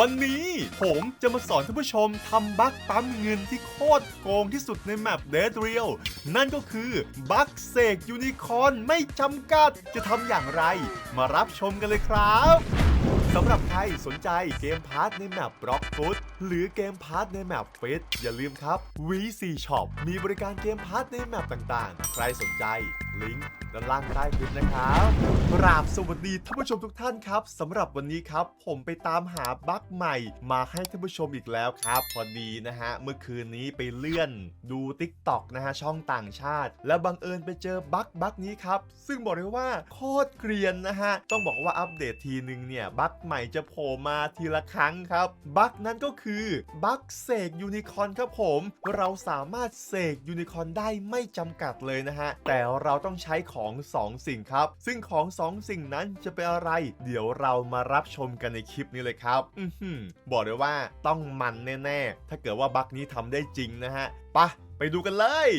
วันนี้ผมจะมาสอนท่านผู้ชมทำบั๊กปั๊มเงินที่โคตรโกงที่สุดในแมป Dead Real นั่นก็คือบั๊กเสกยูนิคอนไม่จำกัดจะทำอย่างไร มารับชมกันเลยครับสำหรับใครสนใจเกมพาร์ทในแมปบล็อกฟุตหรือเกมพาร์ทในแมปเฟิตอย่าลืมครับ VC Shop มีบริการเกมพาร์ทในแมปต่างๆ ใครสนใจ ลิงก์ด้านล่างใต้คลิปนะครับกราบสวัสดีท่านผู้ชมทุกท่านครับสำหรับวันนี้ครับ ผมไปตามหาบั๊กใหม่ มาให้ท่านผู้ชมอีกแล้วครับ พอดีนะฮะ เมื่อคืนนี้ไปเลื่อนดู Tik t o อกนะฮะ ช่องต่างชาติ แล้วบังเอิญไปเจอบั๊กบั๊กนี้ครับ ซึ่งบอกเลยว่าโคตรเกรียนนะฮะ ต้องบอกว่าอัปเดตทีนึงเนี่ยบั๊กใหม่จะโผล่มาทีละครั้งครับบั๊กนั้นก็คือบั๊กเสกยูนิคอนครับผม เราสามารถเสกยูนิคอนได้ไม่จำกัดเลยนะฮะแต่เราต้องใช้ของ 2 สิ่งครับ ซึ่งของ 2 สิ่งนั้นจะเป็นอะไร เดี๋ยวเรามารับชมกันในคลิปนี้เลยครับ อืบอกเลยว่าต้องมันแน่ ๆ ถ้าเกิดว่าบั๊กนี้ทำได้จริงนะฮะไปะไปดูกันเลย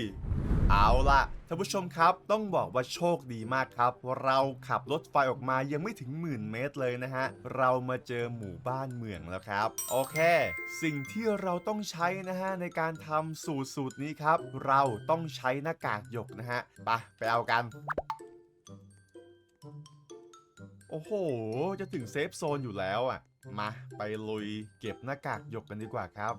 เอาล่ะท่านผู้ชมครับต้องบอกว่าโชคดีมากครับ เราขับรถไฟออกมายังไม่ถึงหมื่นเมตรเลยนะฮะ เรามาเจอหมู่บ้านเมืองแล้วครับ โอเค สิ่งที่เราต้องใช้นะฮะในการทำสูตรสูตรนี้ครับ เราต้องใช้หน้ากากหยกนะฮะไปไปเอากัน โอ้โห จะถึงเซฟโซนอยู่แล้วอะ มาไปลุยเก็บหน้ากากหยกกันดีกว่าครับ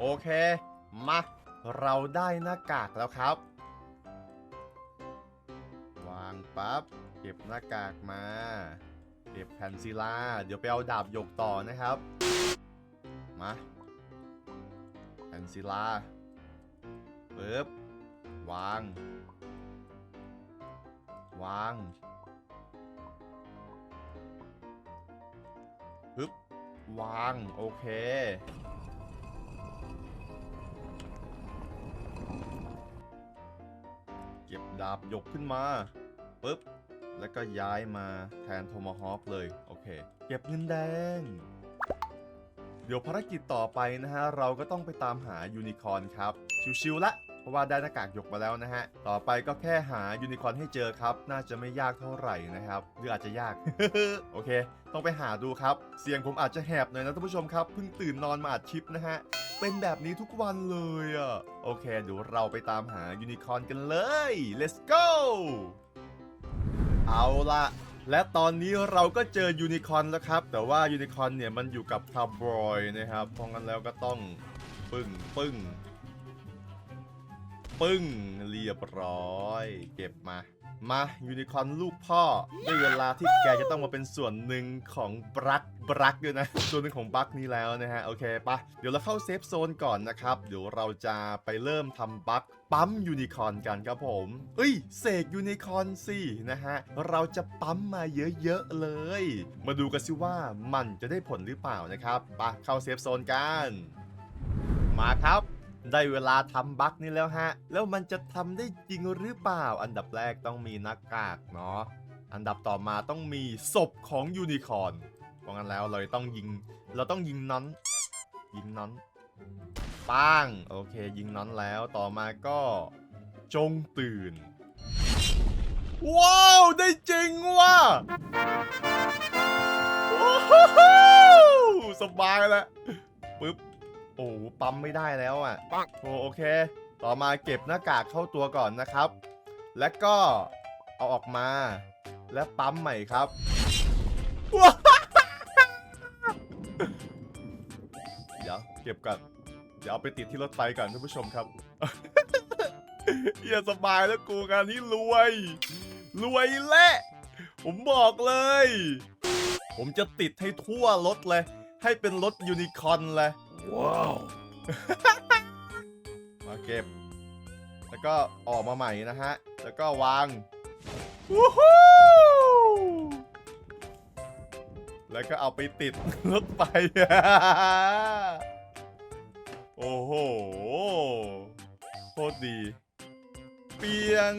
โอเคมาเราได้หน้ากากแล้วครับ วางปั๊บเก็บหน้ากากมา เก็บแผ่นศิลา เดี๋ยวไปเอาดาบหยกต่อนะครับ มาแผ่นศิลาปึ๊บวาง วางปึ๊บวาง โอเคาบหยกขึ้นมาปุ๊บ แล้วก็ย้ายมาแทนโทมาฮอคเลย โอเค เก็บเงินแดง เดี๋ยวภารกิจต่อไปนะฮะ เราก็ต้องไปตามหายูนิคอร์นครับ ชิวๆละ ราะว่าได้หน้ากากหยกมาแล้วนะฮะ ต่อไปก็แค่หายูนิคอร์นให้เจอครับ น่าจะไม่ยากเท่าไหร่นะครับ หรืออาจจะยาก โอเค ต้องไปหาดูครับ เสียงผมอาจจะแหบหน่อยนะท่านผู้ชมครับ เพิ่งตื่นนอนมาอัดคลิปนะฮะ เป็นแบบนี้ทุกวันเลยอะโอเคเดี๋ยวเราไปตามหายูนิคอร์นกันเลย let's go เอาละและตอนนี้เราก็เจอยูนิคอร์นแล้วครับ แต่ว่ายูนิคอร์นเนี่ยมันอยู่กับพาร์บอยนะครับเพราะงั้นแล้วก็ต้องปึ้งปึ้ง ปึ้งเรียบร้อย เก็บมา มายูนิคอร์นลูกพ่อได้เวลาที่แกจะต้องมาเป็นส่วนหนึ่งของบรักบรักด้วยนะ ส่วนหนึ่งของบักนี้แล้วนะฮะ โอเคปะเดี๋ยวเราเข้าเซฟโซนก่อนนะครับ เดี๋ยวเราจะไปเริ่มทำบักปั๊มยูนิคอร์นกันครับผม เอ้ยเสกยูนิคอร์นสินะฮะ เราจะปั๊มมาเยอะๆเลย มาดูกันสิว่ามันจะได้ผลหรือเปล่านะครับปะเข้าเซฟโซนกัน มาครับ ได้เวลาทำบั๊กนี้แล้วฮะ แล้วมันจะทำได้จริงหรือเปล่า อันดับแรกต้องมีหน้ากากเนาะ อันดับต่อมาต้องมีศพของยูนิคอร์นเพราะงั้นแล้วเราต้องยิง เราต้องยิงนั้นยิงนั้นป้าง โอเค ยิงนั้นแล้ว ต่อมาก็จงตื่น ว้าว ได้จริงว่ะว้าวสบายแล้ว โอ้โหปั๊มไม่ได้แล้วอะโอ้โอเค ต่อมาเก็บหน้ากากเข้าตัวก่อนนะครับ แล้วก็เอาออกมา และปั๊มใหม่ครับว้าวเดี๋ยวเก็บก่อนเดี๋ยวเอาไปติดที่รถไฟก่อนท่านผู้ชมครับเฮียสบายแล้วกูงานนี้รวย รวยแหละ ผมบอกเลย ผมจะติดให้ทั่วรถเลย ให้เป็นรถยูนิคอร์นเลย ว้าว มาเก็บ แล้วก็ออกมาใหม่นะฮะ แล้วก็วางวู้ฮู้แล้วก็เอาไปติดรถไฟโอ้โห โคตรดี เปียง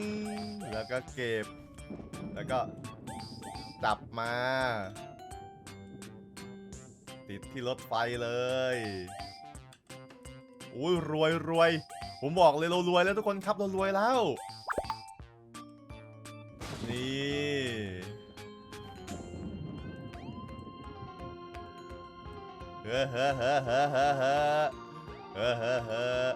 แล้วก็เก็บ แล้วก็จับมา ติดที่รถไฟเลยอุ้ยรวยรวยผมบอกเลยเรารวยแล้วทุกคนครับเรารวยแล้ว นี่เฮ้อเฮ้อเฮ้อเฮ้อเฮ้อเฮ้อเฮ้อ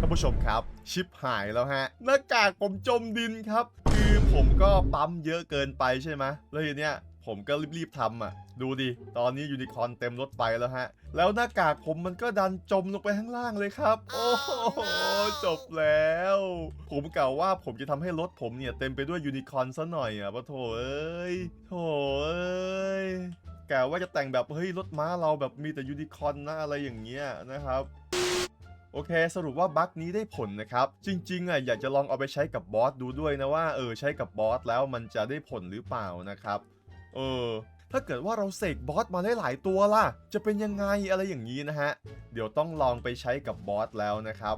ท่านผู้ชมครับ ชิปหายแล้วฮะ หน้ากากผมจมดินครับ คือผมก็ปั๊มเยอะเกินไปใช่ไหมแล้วทีเนี้ยผมก็รีบๆทำอะ ดูดิ ตอนนี้ยูนิคอร์นเต็มรถไฟแล้วฮะ แล้วหน้ากากผมมันก็ดันจมลงไปข้างล่างเลยครับ โอ้โห จบแล้ว ผมกล่าวว่าผมจะทำให้รถผมเนี่ย เต็มไปด้วยยูนิคอร์นซะหน่อยอะปะโถเอ้ยโถเอ้ยกะว่าจะแต่งแบบเฮ้ยรถม้าเราแบบมีแต่ยูนิคอร์นนะอะไรอย่างเงี้ยนะครับ โอเค สรุปว่าบั๊กนี้ได้ผลนะครับ จริงๆอะอยากจะลองเอาไปใช้กับบอสดูด้วยนะว่าเออใช้กับบอสแล้วมันจะได้ผลหรือเปล่านะครับเออถ้าเกิดว่าเราเสกบอสมาได้หลายตัวล่ะ จะเป็นยังไงอะไรอย่างนี้นะฮะ เดี๋ยวต้องลองไปใช้กับบอสแล้วนะครับ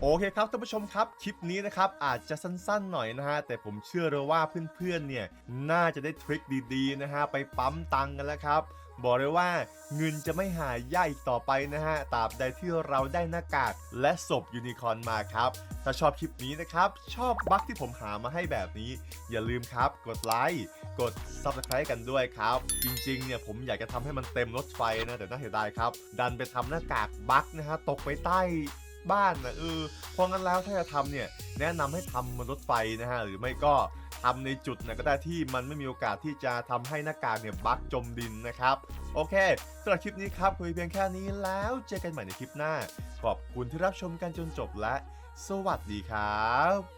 โอเคครับท่านผู้ชมครับ คลิปนี้นะครับ อาจจะสั้นๆหน่อยนะฮะ แต่ผมเชื่อเลยว่าเพื่อนๆเนี่ย น่าจะได้ทริคดีๆนะฮะ ไปปั๊มตังกันแล้วครับ บอกเลยว่าเงินจะไม่หายย่ายอีกต่อไปนะฮะตราบใดที่เราได้หน้ากากและศพยูนิคอร์นมาครับ ถ้าชอบคลิปนี้นะครับ ชอบบั๊กที่ผมหามาให้แบบนี้ อย่าลืมครับ กดไลค์กด Subscribe กันด้วยครับ จริงๆเนี่ยผมอยากจะทำให้มันเต็มรถไฟนะแต่น่าเสียดายครับ ดันไปทำหน้ากากบั๊กนะฮะตกไปใต้บ้านนะเออเพราะงั้นแล้วถ้าจะทำเนี่ยแนะนำให้ทำบนรถไฟนะฮะหรือไม่ก็ ทำในจุดไหนก็ได้ที่มันไม่มีโอกาสที่จะทำให้หน้ากากเนี่ยบั๊กจมดินนะครับ โอเคสำหรับคลิปนี้ครับคุยเพียงแค่นี้แล้วเจอกันใหม่ในคลิปหน้า ขอบคุณที่รับชมกันจนจบและ สวัสดีครับ